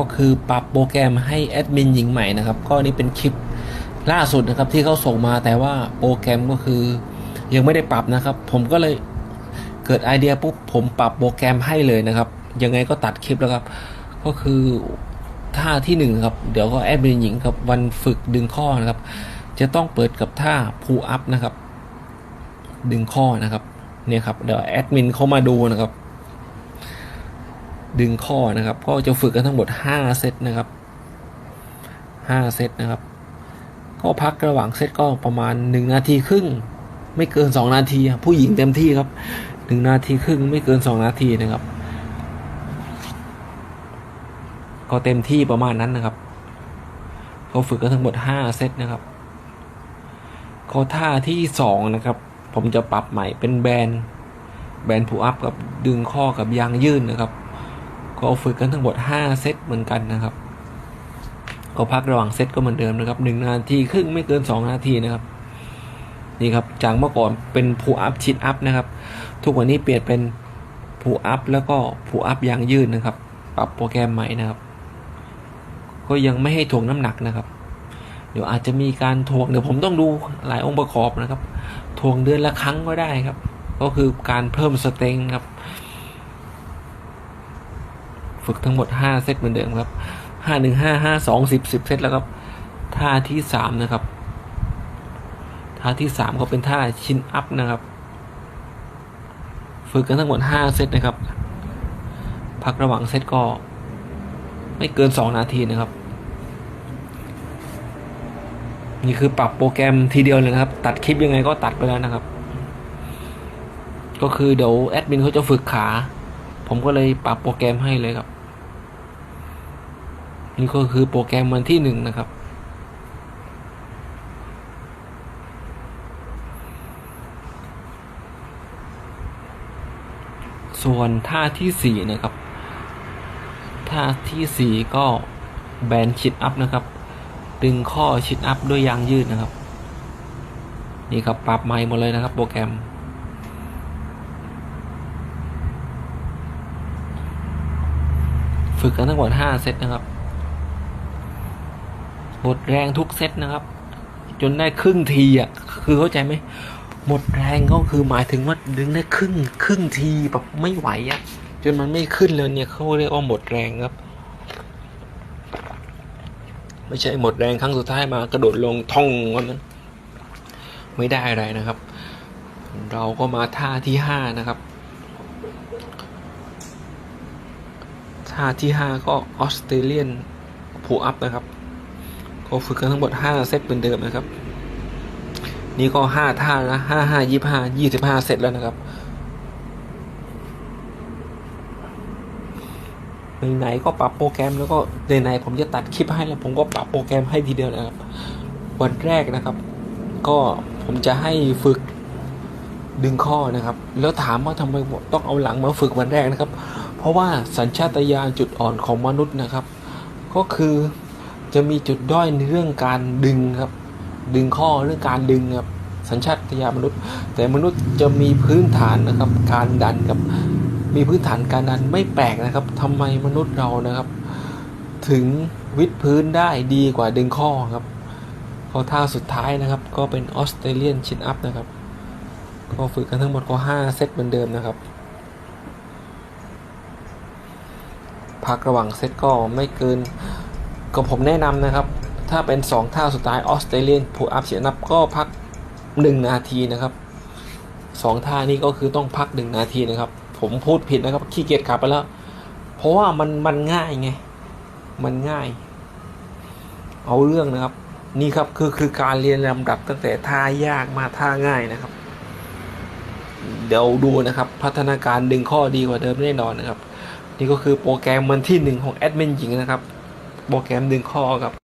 ก็คือปรับโปรแกรมให้แอดมินหญิงใหม่นะครับ ก็นี่เป็นคลิปล่าสุดนะครับที่เขาส่งมาแต่ว่าโปรแกรมก็คือยังไม่ได้ปรับนะครับ ผมก็เลยเกิดไอเดียปุ๊บผมปรับโปรแกรมให้เลยนะครับ ยังไงก็ตัดคลิปแล้วครับ ก็คือท่าที่หนึ่งครับ เดี๋ยวก็แอดมินหญิงครับวันฝึกดึงข้อนะครับ จะต้องเปิดกับท่า pull up นะครับ ดึงข้อนะครับเนี่ยครับเดี๋ยวแอดมินเขามาดูนะครับ ดึงข้อนะครับ ก็จะฝึกกันทั้งหมด 5 เซตนะครับ 5 เซตนะครับ ก็พักระหว่างเซตก็ประมาณ 1 นาทีครึ่ง ไม่เกิน 2 นาที ผู้หญิงเต็มที่ครับ 1 นาทีครึ่งไม่เกิน 2 นาทีนะครับ ก็เต็มที่ประมาณนั้นนะครับเขาฝึกกันทั้งหมด 5 เซตนะครับก็ท่าที่ 2 นะครับ ผมจะปรับใหม่เป็นแบนแบนผู้อัพกับดึงข้อกับยางยืนนะครับ ก็ฝึกกันทั้งหมด 5 เซตเหมือนกันนะครับ ก็พักระหว่างเซตก็เหมือนเดิมนะครับ1นาทีครึ่งไม่เกิน 2 นาทีนะครับ นี่ครับ จากเมื่อก่อนเป็นผู้อัพชิดอัพนะครับ ทุกวันนี้เปลี่ยนเป็นผู้อัพแล้วก็ผู้อัพยางยืนนะครับ ปรับโปรแกรมใหม่นะครับ ก็ยังไม่ให้ถ่วงน้ำหนักนะครับ เดี๋ยวอาจจะมีการถ่วงเดี๋ยวผมต้องดูหลายองค์ประกอบนะครับถ่วงเดือนละครั้งก็ได้ครับ ก็คือการเพิ่มสเต็งครับ ฝึกทั้งหมด 5 เซตเหมือนเดิมครับ 5 1 5 5 2 10 10 เซตแล้วครับ ท่าที่ 3 นะครับ ท่าที่ 3 ก็เป็นท่าชินอัพนะครับ ฝึกกันทั้งหมด 5 เซตนะครับ พักระหว่างเซตก็ไม่เกิน 2 นาทีนะครับ นี่คือปรับโปรแกรมทีเดียวเลยนะครับ ตัดคลิปยังไงก็ตัดไปแล้วนะครับ ก็คือเดี๋ยวแอดมินเขาจะฝึกขา ผมก็เลยปรับโปรแกรมให้เลยครับ นี่ก็คือโปรแกรมวันที่หนึ่งนะครับ ส่วนท่าที่สี่นะครับ ท่าที่สี่ก็แบนชิดอัพนะครับ ดึงข้อชิดอัพด้วยยางยืดนะครับ นี่ครับปรับใหม่หมดเลยนะครับ โปรแกรม ฝึกกันทั้งหมด5เซตนะครับ หมดแรงทุกเซตนะครับ จนได้ครึ่งทีอะ คือเข้าใจไหม หมดแรงก็คือหมายถึงว่าดึงได้ครึ่งครึ่งทีแบบไม่ไหวอะ จนมันไม่ขึ้นเลยเนี่ยเขาเรียกว่าหมดแรงครับ ไม่ใช่หมดแรงครั้งสุดท้ายมากระโดดลงท่องวันนั้น ไม่ได้อะไรนะครับ เราก็มาท่าที่ห้านะครับ ท่าที่ห้าก็ออสเตรเลียนผูอัพนะครับ ก็ฝึกกันทั้งหมดห้าเซตเหมือนเดิมนะครับ นี่ก็ห้าท่านะห้าห้ายี่ห้ายี่สิบห้าเซตแล้วนะครับไหนๆก็ปรับโปรแกรมแล้วก็ไหนๆผมจะตัดคลิปให้แล้วผมก็ปรับโปรแกรมให้ทีเดียวนะครับ วันแรกนะครับ ก็ผมจะให้ฝึก ดึงข้อนะครับ แล้วถามว่าทำไมต้องเอาหลังมาฝึกวันแรกนะครับ เพราะว่าสัญชาตญาณจุดอ่อนของมนุษย์นะครับ ก็คือจะมีจุดด้อยในเรื่องการดึงครับ ดึงข้อเรื่องการดึงครับสัญชาตญาณมนุษย์ แต่มนุษย์จะมีพื้นฐานนะครับ การดันกับมีพื้นฐานการดันไม่แปลกนะครับทำไมมนุษย์เรานะครับ ถึงวิดพื้นได้ดีกว่าดึงข้อครับข้อท่าสุดท้ายนะครับ ก็เป็นออสเตรเลียนชินอัพนะครับ ก็ฝึกกันทั้งหมดก็5เซตเหมือนเดิมนะครับ พักระหว่างเซตก็ไม่เกิน ก็ผมแนะนำนะครับ ถ้าเป็น 2 ท่าสุดท้ายออสเตรเลียนผูอัพเฉียนับก็พัก 1 นาทีนะครับสองท่านี้ก็คือต้องพัก 1 นาทีนะครับ ผมพูดผิดนะครับ ขี้เกียจขับไปแล้ว เพราะว่ามันมันง่ายไง มันง่าย เอาเรื่องนะครับนี่ครับคือคือการเรียนลำดับตั้งแต่ท่ายากมาท่าง่ายนะครับ เดี๋ยวดูนะครับ พัฒนาการดึงข้อดีกว่าเดิมแน่นอนนะครับ นี่ก็คือโปรแกรมวันที่หนึ่งของแอดมินหญิงนะครับ โปรแกรมดึงข้อครับ